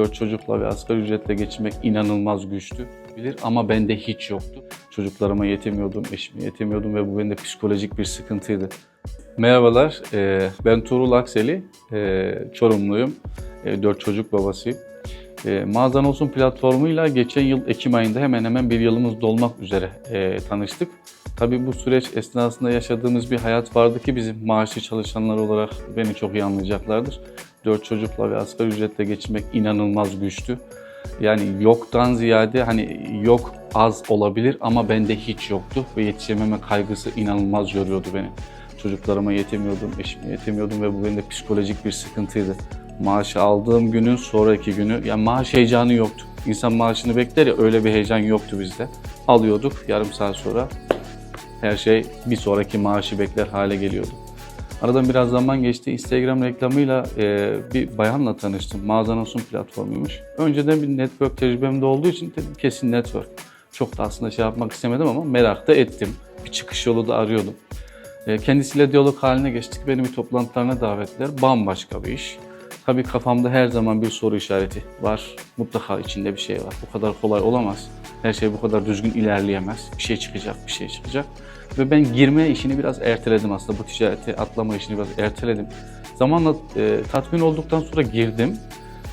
Dört çocukla ve asgari ücretle geçinmek inanılmaz güçtü. Bilir ama bende hiç yoktu. Çocuklarıma yetemiyordum, eşime yetemiyordum ve bu bende psikolojik bir sıkıntıydı. Merhabalar, e, ben Tuğrul Akseli, e, Çorumluyum, E, dört çocuk babasıyım. E, Mağazan Olsun platformuyla geçen yıl Ekim ayında hemen hemen bir yılımız dolmak üzere e, tanıştık. Tabii bu süreç esnasında yaşadığımız bir hayat vardı ki bizim maaşlı çalışanlar olarak beni çok iyi anlayacaklardır. Dört çocukla ve asgari ücretle geçinmek inanılmaz güçtü. Yani yoktan ziyade hani yok az olabilir ama bende hiç yoktu ve yetişememe kaygısı inanılmaz yoruyordu beni. Çocuklarıma yetemiyordum, eşime yetemiyordum ve bu bende psikolojik bir sıkıntıydı. Maaşı aldığım günün sonraki günü, yani maaş heyecanı yoktu. İnsan maaşını bekler ya öyle bir heyecan yoktu bizde. Alıyorduk yarım saat sonra her şey bir sonraki maaşı bekler hale geliyordu. Aradan biraz zaman geçti. Instagram reklamıyla e, bir bayanla tanıştım. Mağazan olsun platformuymuş. Önceden bir network tecrübem de olduğu için dedim kesin network. Çok da aslında şey yapmak istemedim ama merak da ettim. Bir çıkış yolu da arıyordum. E, kendisiyle diyalog haline geçtik. Beni bir toplantılarına davetler. Bambaşka bir iş. Tabii kafamda her zaman bir soru işareti var. Mutlaka içinde bir şey var. Bu kadar kolay olamaz. Her şey bu kadar düzgün ilerleyemez. Bir şey çıkacak, bir şey çıkacak. Ve ben girme işini biraz erteledim aslında. Bu ticarete atlama işini biraz erteledim. Zamanla e, tatmin olduktan sonra girdim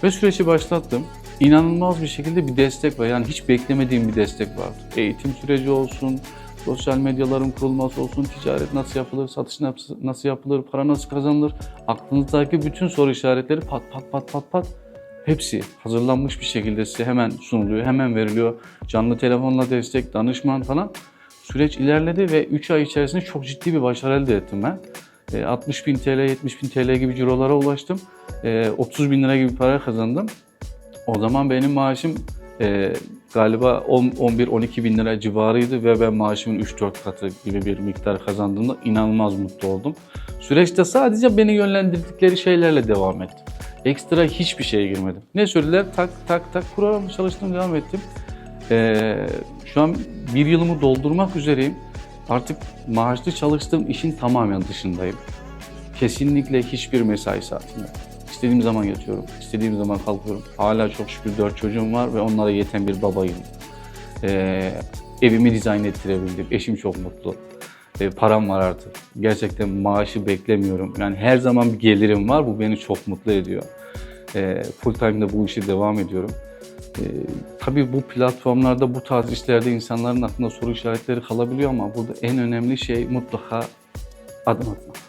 ve süreci başlattım. İnanılmaz bir şekilde bir destek var. Yani hiç beklemediğim bir destek vardı. Eğitim süreci olsun, sosyal medyaların kurulması olsun, ticaret nasıl yapılır, satış nasıl- yapılır, para nasıl kazanılır, aklınızdaki bütün soru işaretleri pat pat pat pat pat hepsi hazırlanmış bir şekilde size hemen sunuluyor, hemen veriliyor. Canlı telefonla destek, danışman falan. Süreç ilerledi ve 3 ay içerisinde çok ciddi bir başarı elde ettim ben. E, 60 bin TL, 70 bin TL gibi cirolara ulaştım. E, 30 bin lira gibi para kazandım. O zaman benim maaşım e, galiba 11-12 bin lira civarıydı ve ben maaşımın 3-4 katı gibi bir miktar kazandığımda inanılmaz mutlu oldum. Süreçte sadece beni yönlendirdikleri şeylerle devam ettim. Ekstra hiçbir şeye girmedim. Ne söylediler? Tak tak tak programı çalıştım devam ettim. Ee, şu an bir yılımı doldurmak üzereyim. Artık maaşlı çalıştığım işin tamamen dışındayım. Kesinlikle hiçbir mesai saatim. İstediğim zaman yatıyorum, istediğim zaman kalkıyorum. Hala çok şükür dört çocuğum var ve onlara yeten bir babayım. Ee, evimi dizayn ettirebildim, eşim çok mutlu. Ee, param var artık. Gerçekten maaşı beklemiyorum. Yani her zaman bir gelirim var, bu beni çok mutlu ediyor. Ee, full time'da bu işi devam ediyorum. Ee, tabii bu platformlarda bu tarz işlerde insanların aklında soru işaretleri kalabiliyor ama burada en önemli şey mutlaka adım atmak.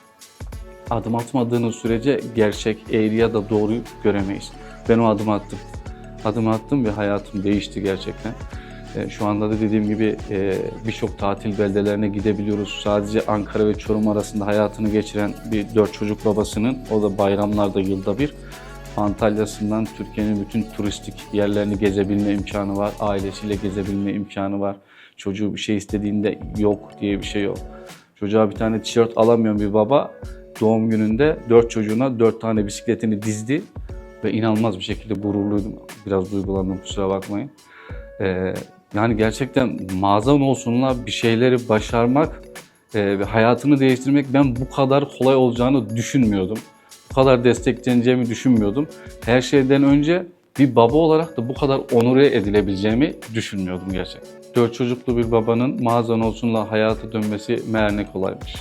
Adım atmadığınız sürece gerçek, eğri ya da doğruyu göremeyiz. Ben o adımı attım. Adım attım ve hayatım değişti gerçekten. Ee, Şu anda da dediğim gibi e, birçok tatil beldelerine gidebiliyoruz. Sadece Ankara ve Çorum arasında hayatını geçiren bir dört çocuk babasının, o da bayramlarda yılda bir, Antalya'sından Türkiye'nin bütün turistik yerlerini gezebilme imkanı var. Ailesiyle gezebilme imkanı var. Çocuğu bir şey istediğinde yok diye bir şey yok. Çocuğa bir tane tişört alamıyorum bir baba. Doğum gününde dört çocuğuna dört tane bisikletini dizdi. Ve inanılmaz bir şekilde gururluydum. Biraz duygulandım kusura bakmayın. Ee, yani gerçekten mağazan olsunla bir şeyleri başarmak e, ve hayatını değiştirmek ben bu kadar kolay olacağını düşünmüyordum. Bu kadar destekleneceğimi düşünmüyordum. Her şeyden önce bir baba olarak da bu kadar onure edilebileceğimi düşünmüyordum gerçekten. Dört çocuklu bir babanın mağazan olsunla hayata dönmesi meğer ne kolaymış.